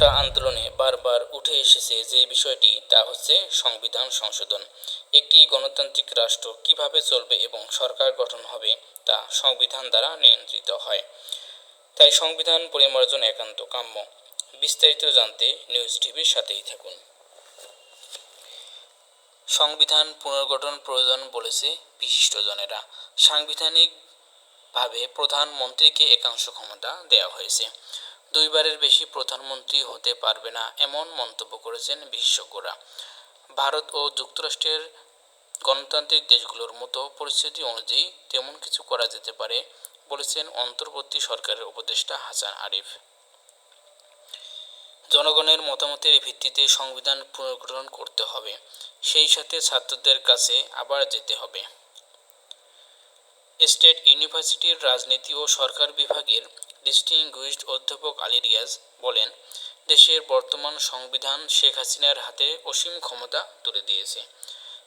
কোটা আন্দোলনে বারবার উঠে এসেছে যে বিষয়টি, তা হচ্ছে সংবিধান সংশোধন। একটি গণতান্ত্রিক রাষ্ট্র কীভাবে চলবে এবং সরকার গঠন হবে, তা সংবিধান দ্বারা নিয়ন্ত্রিত হয়। তাই সংবিধান পরিমার্জন একান্ত কাম্য। বিস্তারিত জানতে নিউজ টিভির সাথেই থাকুন। সংবিধান পুনর্গঠন প্রয়োজন বলেছে বিশিষ্টজনেরা। সাংবিধানিক ভাবে প্রধানমন্ত্রীকে একাংশ ক্ষমতা দেওয়া হয়েছে। দুইবারের বেশি প্রধানমন্ত্রী হতে পারবে না, এমন মন্তব্য করেছেন বিশেষজ্ঞরা। ভারত ও যুক্তরাষ্ট্রের গণতান্ত্রিক দেশগুলোর মতো পরিস্থিতি অনুযায়ী তেমন কিছু করা যেতে পারে, বলেছেন অন্তর্বর্তী সরকারের উপদেষ্টা হাসান আরিফ। জনগণের মতামতের ভিত্তিতে সংবিধান পুনর্গঠন করতে হবে, সেই সাথে ছাত্রদের কাছে আবার যেতে হবে। স্টেট ইউনিভার্সিটির রাজনীতি ও সরকার বিভাগের ডিস্টিংগুইশড অধ্যাপক আলী রিয়াজ বলেন, দেশের বর্তমান সংবিধান শেখ হাসিনার হাতে অসীম ক্ষমতা তুলে দিয়েছে।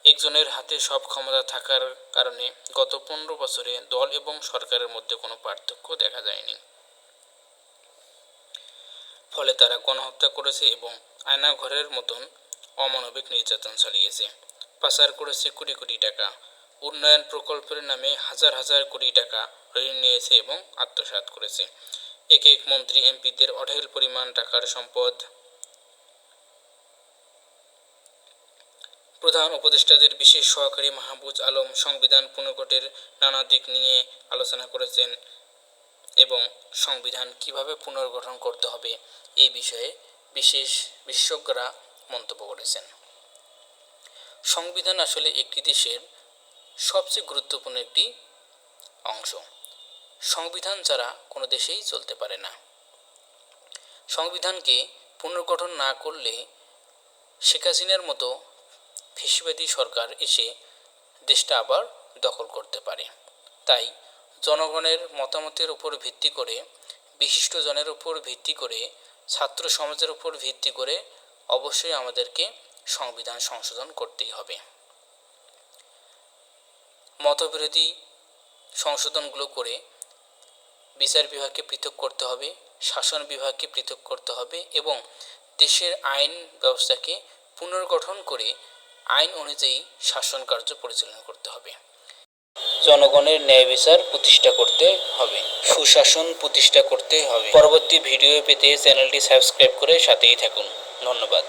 একজনের হাতে সব ক্ষমতা থাকার কারণে গত পনেরো বছরে দল এবং সরকারের মধ্যে কোনো পার্থক্য দেখা যায়নি। ফলে তারা গণহত্যা করেছে এবং আয়নাঘরের মতন অমানবিক নির্যাতন চালিয়েছে। পাচার করেছে কোটি কোটি টাকা। উন্নয়ন প্রকল্পের নামে হাজার হাজার কোটি টাকা ঋণ নিয়েছে এবং আত্মসাৎ করেছে। এক এক মন্ত্রী এমপিদের অঢেল পরিমাণ টাকার সম্পদ। প্রধান উপদেষ্টাদের বিশেষ সহকারী মাহবুজ আলম সংবিধান পুনর্গঠের নানা দিক নিয়ে আলোচনা করেছেন এবং সংবিধান কীভাবে পুনর্গঠন করতে হবে এই বিষয়ে বিশেষ বিশেষজ্ঞরা মন্তব্য করেছেন। সংবিধান আসলে একটি দেশের সবচেয়ে গুরুত্বপূর্ণ একটি অংশ। সংবিধান ছাড়া কোনো দেশেই চলতে পারে না। সংবিধানকে পুনর্গঠন না করলে শেখ হাসিনার মতো ফেসিবাদী সরকার এসে দেশটা আবার দখল করতে পারে। তাই জনগণের মতামতের উপর ভিত্তি করে বিশিষ্টজনের উপর ভিত্তি করে, ছাত্র সমাজের উপর ভিত্তি করে অবশ্যই আমাদেরকে সংবিধান সংশোধন করতেই হবে। মতবিরোধী সংশোধনগুলো করে বিচার বিভাগকে পৃথক করতে হবে, শাসন বিভাগকে পৃথক করতে হবে এবং দেশের আইন ব্যবস্থাকে পুনর্গঠন করে আইন অনুযায়ী শাসন কার্য পরিচালনা করতে হবে। জনগণের ন্যায় বিচার প্রতিষ্ঠা করতে হবে, সুশাসন প্রতিষ্ঠা করতে হবে। পরবর্তী ভিডিও পেতে চ্যানেলটি সাবস্ক্রাইব করে সাথেই থাকুন। ধন্যবাদ।